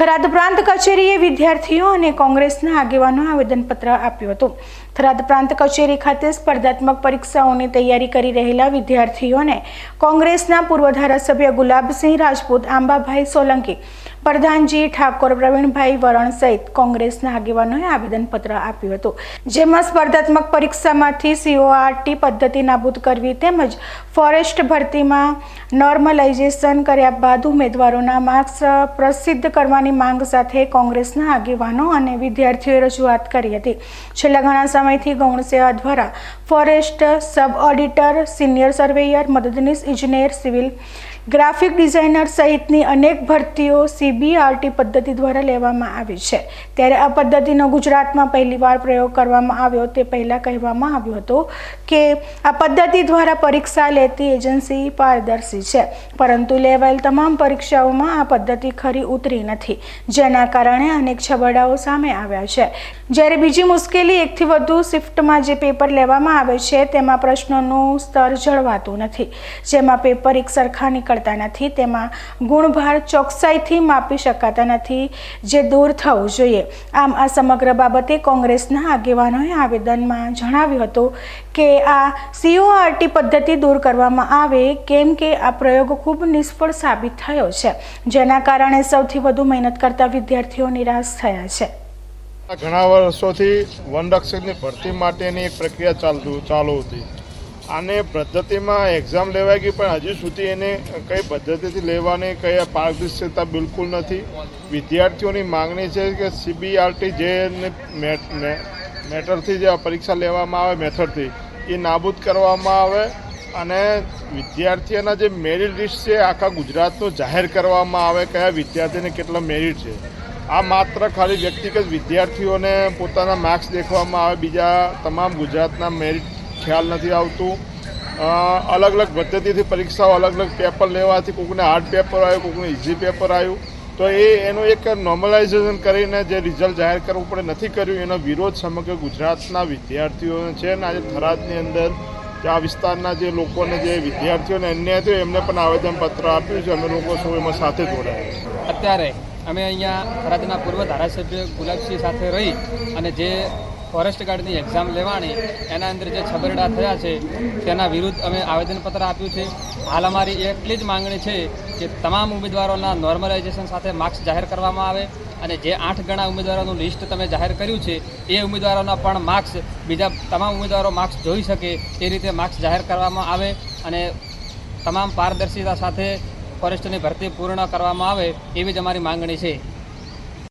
થરાદ પ્રાંત કચેરીએ વિદ્યાર્થીઓ અને કોંગ્રેસના આગેવાનો આવેદનપત્ર આપ્યું હતું. થરાદ પ્રાંત કચેરી ખાતે સ્પર્ધાત્મક પરીક્ષાઓની તૈયારી કરી રહેલા વિદ્યાર્થીઓને કોંગ્રેસના પૂર્વ ધારાસભ્ય ગુલાબસિંહ રાજપૂત, આંબાભાઈ સોલંકી પ્રધાનજી ઠાકોર, પ્રવીણભાઈ વરણ સહિત કોંગ્રેસના આગેવાનોએ આવેદનપત્ર આપ્યું હતું. જેમાં સ્પર્ધાત્મક પરીક્ષામાંથી સીઓઆરટી પદ્ધતિ નાબૂદ કરવી તેમજ ફોરેસ્ટ ભરતીમાં નોર્મલાઇઝેશન કર્યા બાદ ઉમેદવારોના માર્ક્સ પ્રસિદ્ધ કરવાની માંગ સાથે કોંગ્રેસના આગેવાનો અને વિદ્યાર્થીઓએ રજૂઆત કરી હતી. છેલ્લા ઘણા સમયથી ગૌણ સેવા દ્વારા forest sub auditor, senior surveyor, મદદનીશ, ઇજનેર, સિવિલ ગ્રાફિક ડિઝાઇનર સહિતની અનેક ભરતીઓ સીબીઆરટી પદ્ધતિ દ્વારા લેવામાં આવી છે. ત્યારે આ પદ્ધતિનો ગુજરાતમાં પહેલીવાર પ્રયોગ કરવામાં આવ્યો તે પહેલાં કહેવામાં આવ્યું હતું કે આ પદ્ધતિ દ્વારા પરીક્ષા લેતી એજન્સી પારદર્શી છે. પરંતુ લેવાયેલ તમામ પરીક્ષાઓમાં આ પદ્ધતિ ખરી ઉતરી નથી. જેના કારણે અનેક છબડાઓ સામે આવ્યા છે. જ્યારે બીજી મુશ્કેલી એકથી વધુ શિફ્ટમાં જે પેપર લેવામાં આવે છે તેમાં પ્રશ્નોનું સ્તર જળવાતું નથી. જેમાં પેપર એક સરખા નીકળતા નથી, તેમાં ગુણભાર ચોકસાઈથી માપી શકાતા નથી, જે દૂર થવું જોઈએ. આમ આ સમગ્ર બાબતે કોંગ્રેસના આગેવાનોએ આવેદનમાં જણાવ્યું હતું કે આ સીઓઆરટી પદ્ધતિ દૂર કરવામાં આવે કેમ કે આ પ્રયોગ ખૂબ નિષ્ફળ સાબિત થયો છે. જેના કારણે સૌથી વધુ મહેનત કરતા વિદ્યાર્થીઓ નિરાશ થયા છે. ઘણા વર્ષોથી વનરક્ષકની ભરતી માટેની એક પ્રક્રિયા ચાલતું, ચાલુ હતી. આને પદ્ધતિમાં એક્ઝામ લેવાઈ ગઈ, પણ હજુ સુધી એને કઈ પદ્ધતિથી લેવાની કઈ પારદર્શકતા બિલકુલ નથી. વિદ્યાર્થીઓની માંગણી છે કે સીબીઆરટી જે મેટરથી જે પરીક્ષા લેવામાં આવે, મેથડથી, એ નાબૂદ કરવામાં આવે અને વિદ્યાર્થીઓના જે મેરિટ લિસ્ટ છે, આખા ગુજરાતનું જાહેર કરવામાં આવે, કયા વિદ્યાર્થીને કેટલા મેરિટ છે. આ માત્ર ખાલી વ્યક્તિગત વિદ્યાર્થીઓને પોતાના માર્ક્સ દેખવામાં આવે, બીજા તમામ ગુજરાતના મેરિટ ખ્યાલ નથી આવતું. અલગ અલગ પદ્ધતિથી પરીક્ષાઓ અલગ અલગ પેપર લેવાથી કોઈકને હાર્ડ પેપર આવ્યું કોઈકને ઇઝી પેપર આવ્યું. તો એ, એનું એક નોર્મલાઇઝેશન કરીને જે રિઝલ્ટ જાહેર કરવું પડે, નથી કર્યું, એનો વિરોધ સમગ્ર ગુજરાતના વિદ્યાર્થીઓને છે. ને આજે થરાદની અંદર આ વિસ્તારના જે લોકોને જે વિદ્યાર્થીઓને અન્ય થયો, એમને પણ આવેદનપત્ર આપ્યું છે. અમે લોકો સૌ એમાં સાથે જોડાયા અત્યારે અમે અહીંયા થરાદના પૂર્વ ધારાસભ્ય ગુલાબસિંહ સાથે રહી અને જે ફોરેસ્ટ ગાર્ડની એક્ઝામ લેવાની, એના અંદર જે છબરડા થયા છે, તેના વિરુદ્ધ અમે આવેદનપત્ર આપ્યું છે. હાલ અમારી એટલી જ માંગણી છે કે તમામ ઉમેદવારોના નોર્મલાઇઝેશન સાથે માર્ક્સ જાહેર કરવામાં આવે અને જે આઠ ગણા ઉમેદવારોનું લિસ્ટ તમે જાહેર કર્યું છે, એ ઉમેદવારોના પણ માર્ક્સ બીજા તમામ ઉમેદવારો માર્ક્સ જોઈ શકે એ રીતે માર્ક્સ જાહેર કરવામાં આવે અને તમામ પારદર્શિતા સાથે ફોરેસ્ટની ભરતી પૂર્ણ કરવામાં આવે એવી જ અમારી માંગણી છે.